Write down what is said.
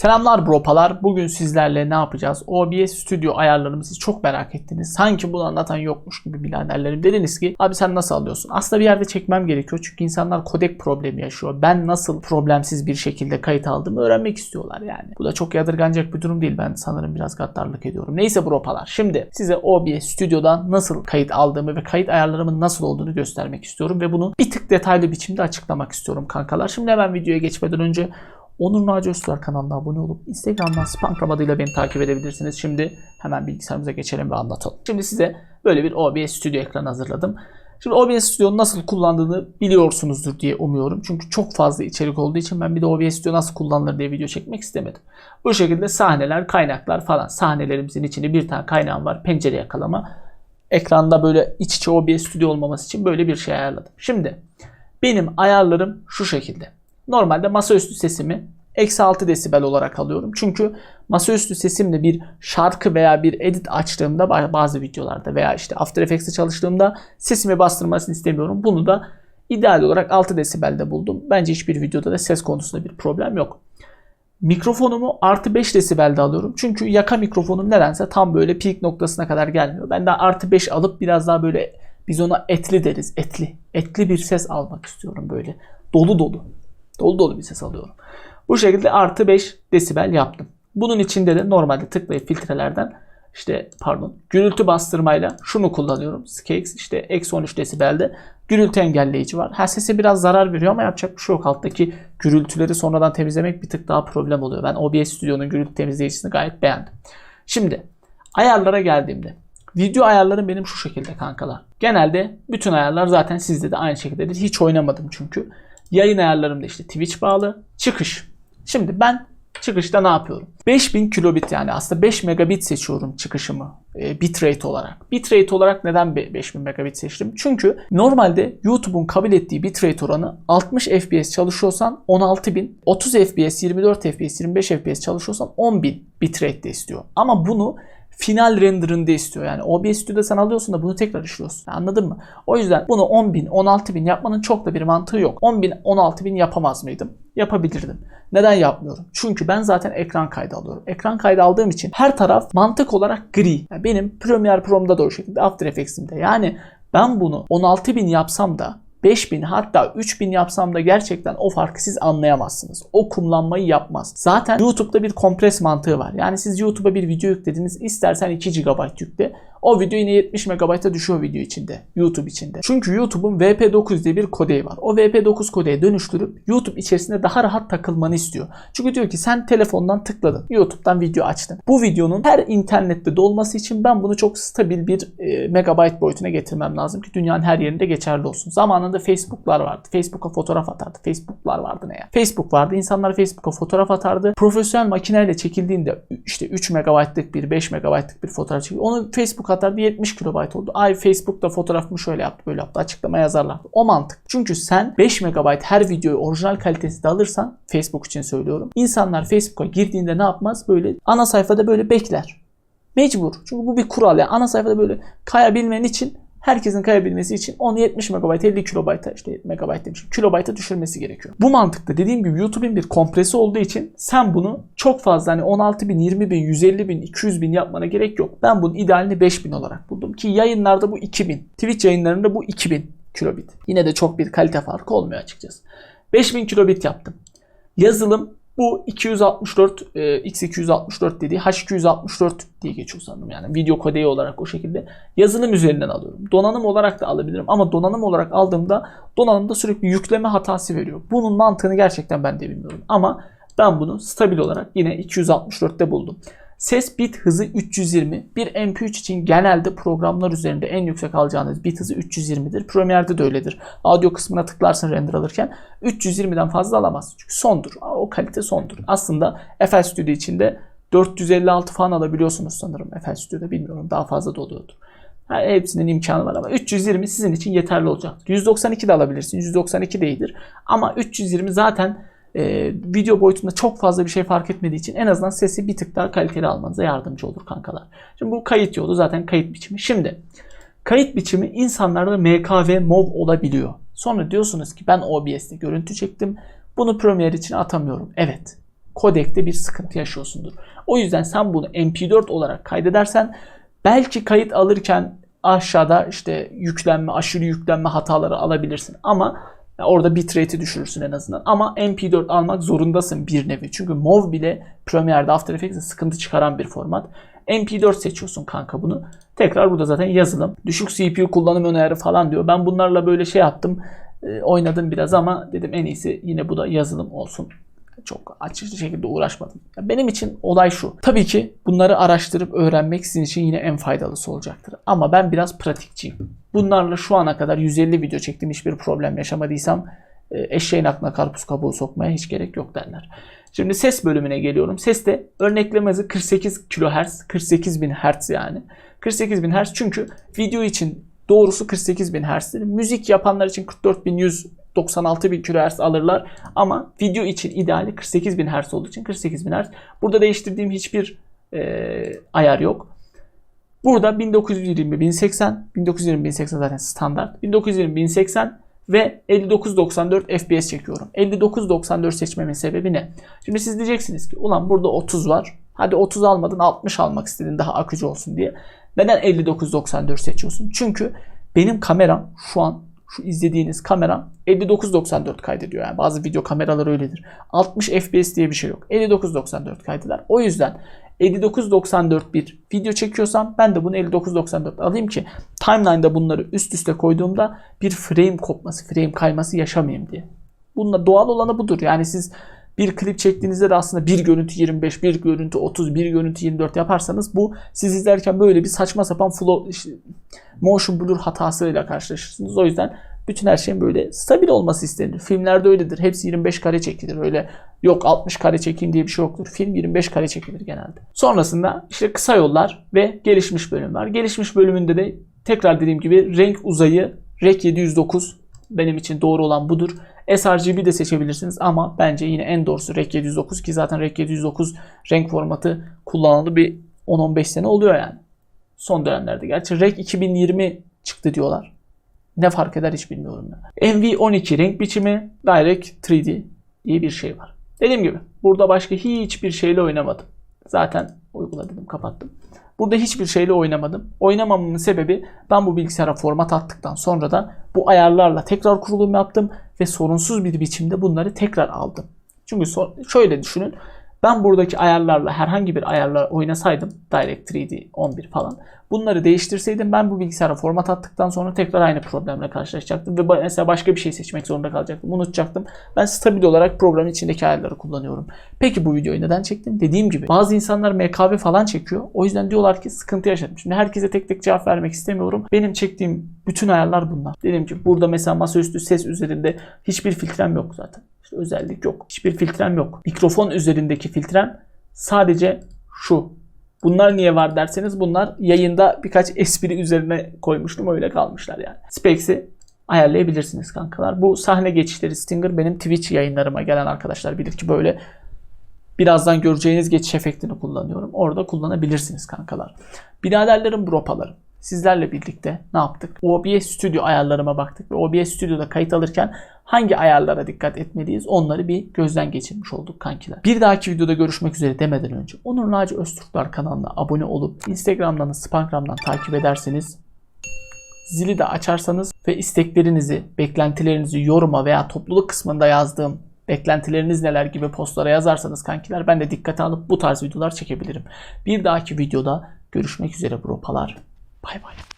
Selamlar bropalar. Bugün sizlerle ne yapacağız? OBS Studio ayarlarımızı çok merak ettiniz. Sanki bunu anlatan yokmuş gibi biraderlerim. Dediniz ki abi sen nasıl alıyorsun? Aslında bir yerde çekmem gerekiyor. Çünkü insanlar kodek problemi yaşıyor. Ben nasıl problemsiz bir şekilde kayıt aldığımı öğrenmek istiyorlar yani. Bu da çok yadırganacak bir durum değil. Ben sanırım biraz gaddarlık ediyorum. Neyse bropalar. Şimdi size OBS Studio'dan nasıl kayıt aldığımı ve kayıt ayarlarımın nasıl olduğunu göstermek istiyorum. Ve bunu bir tık detaylı biçimde açıklamak istiyorum kankalar. Şimdi hemen videoya geçmeden önce Onur Naci Öztürk kanalına abone olup Instagram'dan Spankram adıyla beni takip edebilirsiniz. Şimdi hemen bilgisayarımıza geçelim ve anlatalım. Şimdi size böyle bir OBS Studio ekranı hazırladım. Şimdi OBS Studio'nun nasıl kullandığını biliyorsunuzdur diye umuyorum. Çünkü çok fazla içerik olduğu için ben bir de OBS Studio nasıl kullanılır diye video çekmek istemedim. Bu şekilde sahneler, kaynaklar falan. Sahnelerimizin içinde bir tane kaynağım var. Pencere yakalama. Ekranda böyle iç içe OBS Studio olmaması için böyle bir şey ayarladım. Şimdi benim ayarlarım şu şekilde. Normalde masaüstü sesimi eksi 6 desibel olarak alıyorum. Çünkü masaüstü sesimle bir şarkı veya bir edit açtığımda bazı videolarda veya işte After Effects'te çalıştığımda sesimi bastırmasını istemiyorum. Bunu da ideal olarak 6 desibelde buldum. Bence hiçbir videoda da ses konusunda bir problem yok. Mikrofonumu artı 5 desibelde alıyorum. Çünkü yaka mikrofonum nedense tam böyle peak noktasına kadar gelmiyor. Ben de artı 5 alıp biraz daha böyle biz ona etli deriz. Etli. Etli bir ses almak istiyorum böyle. Dolu dolu. Dolu dolu bir ses alıyorum. Bu şekilde artı 5 desibel yaptım. Bunun içinde de normalde tıklayıp filtrelerden işte pardon gürültü bastırmayla şunu kullanıyorum. Skex işte eksi 13 desibelde gürültü engelleyici var. Her sesi biraz zarar veriyor ama yapacak bir şey yok. Alttaki gürültüleri sonradan temizlemek bir tık daha problem oluyor. Ben OBS Studio'nun gürültü temizleyicisini gayet beğendim. Şimdi ayarlara geldiğimde Video ayarlarım benim şu şekilde kankalar. Genelde bütün ayarlar zaten sizde de aynı şekildedir. Hiç oynamadım çünkü. Yayın ayarlarımda işte Twitch bağlı. Çıkış. Şimdi ben çıkışta ne yapıyorum? 5000 kilobit yani aslında 5 megabit seçiyorum çıkışımı e, bitrate olarak. Bitrate olarak neden 5000 megabit seçtim? Çünkü normalde YouTube'un kabul ettiği bitrate oranı 60 FPS çalışıyorsan 16000, 30 FPS, 24 FPS, 25 FPS çalışıyorsan 10000 bitrate de istiyor. Ama bunu final renderında istiyor. Yani OBS Studio'da sen alıyorsun da bunu tekrar işliyorsun. Anladın mı? O yüzden bunu 10.000, 16.000 yapmanın çok da bir mantığı yok. 10.000, 16.000 yapamaz mıydım? Yapabilirdim. Neden yapmıyorum? Çünkü ben zaten ekran kaydı alıyorum. Ekran kaydı aldığım için her taraf mantık olarak gri. Yani benim Premiere Pro'mda da o şekilde, After Effects'imde. Yani ben bunu 16.000 yapsam da 5000 hatta 3000 yapsam da gerçekten o farkı siz anlayamazsınız. O kumlanmayı yapmaz. Zaten YouTube'da bir kompres mantığı var. Yani siz YouTube'a bir video yüklediniz. istersen 2 GB yükle. O video yine 70 MB'a düşüyor video içinde. YouTube içinde. Çünkü YouTube'un VP9 diye bir kodeyi var. O VP9 kodeyi dönüştürüp YouTube içerisinde daha rahat takılmanı istiyor. Çünkü diyor ki sen telefondan tıkladın. YouTube'dan video açtın. Bu videonun her internette dolması için ben bunu çok stabil bir e, megabyte boyutuna getirmem lazım ki dünyanın her yerinde geçerli olsun. Zamanında Facebook'lar vardı. Facebook'a fotoğraf atardı. Facebook'lar vardı ne ya? Facebook vardı. İnsanlar Facebook'a fotoğraf atardı. Profesyonel makineyle çekildiğinde işte 3 MB'lık bir 5 MB'lık bir fotoğraf çekiyor. Onu Facebook atardı 70 kilobayt oldu. Ay Facebook'ta fotoğrafımı şöyle yaptı böyle yaptı açıklama yazarlardı. O mantık. Çünkü sen 5 megabayt her videoyu orijinal kalitesinde alırsan Facebook için söylüyorum. İnsanlar Facebook'a girdiğinde ne yapmaz? Böyle ana sayfada böyle bekler. Mecbur. Çünkü bu bir kural. Yani ana sayfada böyle kayabilmen için herkesin kayabilmesi için onu 70 MB 50 KB işte megabayt demişim kilobayta düşürmesi gerekiyor. Bu mantıkta dediğim gibi YouTube'un bir kompresi olduğu için sen bunu çok fazla hani 16 bin, 20 bin, 150 bin, 200 bin yapmana gerek yok. Ben bunun idealini 5000 olarak buldum ki yayınlarda bu 2000. Twitch yayınlarında bu 2000 kilobit. Yine de çok bir kalite farkı olmuyor açıkçası. 5000 kilobit yaptım. Yazılım bu 264 e, X264 dediği H264 diye geçiyor sanırım yani video kodeyi olarak o şekilde yazılım üzerinden alıyorum. Donanım olarak da alabilirim ama donanım olarak aldığımda donanımda sürekli yükleme hatası veriyor. Bunun mantığını gerçekten ben de bilmiyorum ama ben bunu stabil olarak yine 264'te buldum. Ses bit hızı 320. Bir MP3 için genelde programlar üzerinde en yüksek alacağınız bit hızı 320'dir. Premiere'de de öyledir. Audio kısmına tıklarsın render alırken 320'den fazla alamaz. Çünkü sondur. O kalite sondur. Aslında FL Studio içinde 456 falan alabiliyorsunuz sanırım FL Studio'da bilmiyorum. Daha fazla da oluyordur. Yani hepsinin imkanı var ama 320 sizin için yeterli olacaktır. 192 de alabilirsin. 192 değildir. Ama 320 zaten e, video boyutunda çok fazla bir şey fark etmediği için en azından sesi bir tık daha kaliteli almanıza yardımcı olur kankalar. Şimdi bu kayıt yolu zaten kayıt biçimi. Şimdi kayıt biçimi insanlarda MKV MOV olabiliyor. Sonra diyorsunuz ki ben OBS'te görüntü çektim. Bunu Premiere için atamıyorum. Evet. kodekte bir sıkıntı yaşıyorsundur. O yüzden sen bunu MP4 olarak kaydedersen belki kayıt alırken aşağıda işte yüklenme, aşırı yüklenme hataları alabilirsin. Ama orada bitrate'i düşürürsün en azından. Ama MP4 almak zorundasın bir nevi. Çünkü MOV bile Premiere'de After Effects'e sıkıntı çıkaran bir format. MP4 seçiyorsun kanka bunu. Tekrar burada zaten yazılım. Düşük CPU kullanım öneri falan diyor. Ben bunlarla böyle şey yaptım. e, oynadım biraz ama dedim en iyisi yine bu da yazılım olsun çok açık şekilde uğraşmadım. Ya benim için olay şu. Tabii ki bunları araştırıp öğrenmek sizin için yine en faydalısı olacaktır. Ama ben biraz pratikçiyim. Bunlarla şu ana kadar 150 video çektim. Hiçbir problem yaşamadıysam e, eşeğin aklına karpuz kabuğu sokmaya hiç gerek yok derler. Şimdi ses bölümüne geliyorum. Seste örnekleme hızı 48 kHz, 48 bin Hz yani. 48 bin Hz çünkü video için doğrusu 48 bin Hz'dir. Müzik yapanlar için 44 bin 44.100 96.000 kHz alırlar. Ama video için ideali 48.000 Hz olduğu için 48.000 Hz. Burada değiştirdiğim hiçbir e, ayar yok. Burada 1920 1080, 1920 1080 zaten standart. 1920 1080 ve 59.94 FPS çekiyorum. 59.94 seçmemin sebebi ne? Şimdi siz diyeceksiniz ki ulan burada 30 var. Hadi 30 almadın 60 almak istedin daha akıcı olsun diye. Neden 59.94 seçiyorsun? Çünkü benim kameram şu an şu izlediğiniz kameram 59.94 kaydediyor. Yani bazı video kameraları öyledir. 60 FPS diye bir şey yok. 59.94 kaydeder. O yüzden 59.94 bir video çekiyorsam ben de bunu 59.94 alayım ki timeline'da bunları üst üste koyduğumda bir frame kopması, frame kayması yaşamayayım diye. Bununla doğal olanı budur. Yani siz bir klip çektiğinizde de aslında bir görüntü 25, bir görüntü 30, bir görüntü 24 yaparsanız bu siz izlerken böyle bir saçma sapan flow, işte, motion blur hatasıyla karşılaşırsınız. O yüzden bütün her şeyin böyle stabil olması istenir. Filmlerde öyledir. Hepsi 25 kare çekilir. Öyle yok 60 kare çekeyim diye bir şey yoktur. Film 25 kare çekilir genelde. Sonrasında işte kısa yollar ve gelişmiş bölüm var. Gelişmiş bölümünde de tekrar dediğim gibi renk uzayı REC 709 benim için doğru olan budur. sRGB de seçebilirsiniz ama bence yine en doğrusu REC 709 ki zaten REC 709 renk formatı kullanılalı bir 10-15 sene oluyor yani. Son dönemlerde. Gerçi REC 2020 çıktı diyorlar. Ne fark eder hiç bilmiyorum ben. NV12 renk biçimi Direct 3D diye bir şey var. Dediğim gibi burada başka hiçbir şeyle oynamadım. Zaten uygula dedim kapattım. Burada hiçbir şeyle oynamadım. Oynamamamın sebebi ben bu bilgisayara format attıktan sonra da bu ayarlarla tekrar kurulum yaptım ve sorunsuz bir biçimde bunları tekrar aldım. Çünkü şöyle düşünün. Ben buradaki ayarlarla herhangi bir ayarla oynasaydım Direct 3D 11 falan bunları değiştirseydim ben bu bilgisayara format attıktan sonra tekrar aynı problemle karşılaşacaktım ve mesela başka bir şey seçmek zorunda kalacaktım. Unutacaktım. Ben stabil olarak programın içindeki ayarları kullanıyorum. Peki bu videoyu neden çektim? Dediğim gibi bazı insanlar MKB falan çekiyor. O yüzden diyorlar ki sıkıntı yaşadım. Şimdi herkese tek tek cevap vermek istemiyorum. Benim çektiğim bütün ayarlar bunlar. Dediğim gibi burada mesela masaüstü ses üzerinde hiçbir filtrem yok zaten. İşte özellik yok. Hiçbir filtrem yok. Mikrofon üzerindeki filtrem sadece şu. Bunlar niye var derseniz bunlar yayında birkaç espri üzerine koymuştum öyle kalmışlar yani. Specs'i ayarlayabilirsiniz kankalar. Bu sahne geçişleri Stinger benim Twitch yayınlarıma gelen arkadaşlar bilir ki böyle birazdan göreceğiniz geçiş efektini kullanıyorum. Orada kullanabilirsiniz kankalar. Biraderlerim bropalarım. Sizlerle birlikte ne yaptık? OBS Studio ayarlarıma baktık ve OBS Studio'da kayıt alırken hangi ayarlara dikkat etmeliyiz onları bir gözden geçirmiş olduk kankiler. Bir dahaki videoda görüşmek üzere demeden önce Onur Naci Öztürkler kanalına abone olup Instagram'dan, Spangram'dan takip ederseniz zili de açarsanız ve isteklerinizi, beklentilerinizi yoruma veya topluluk kısmında yazdığım beklentileriniz neler gibi postlara yazarsanız kankiler ben de dikkate alıp bu tarz videolar çekebilirim. Bir dahaki videoda görüşmek üzere bropalar. Bye bye.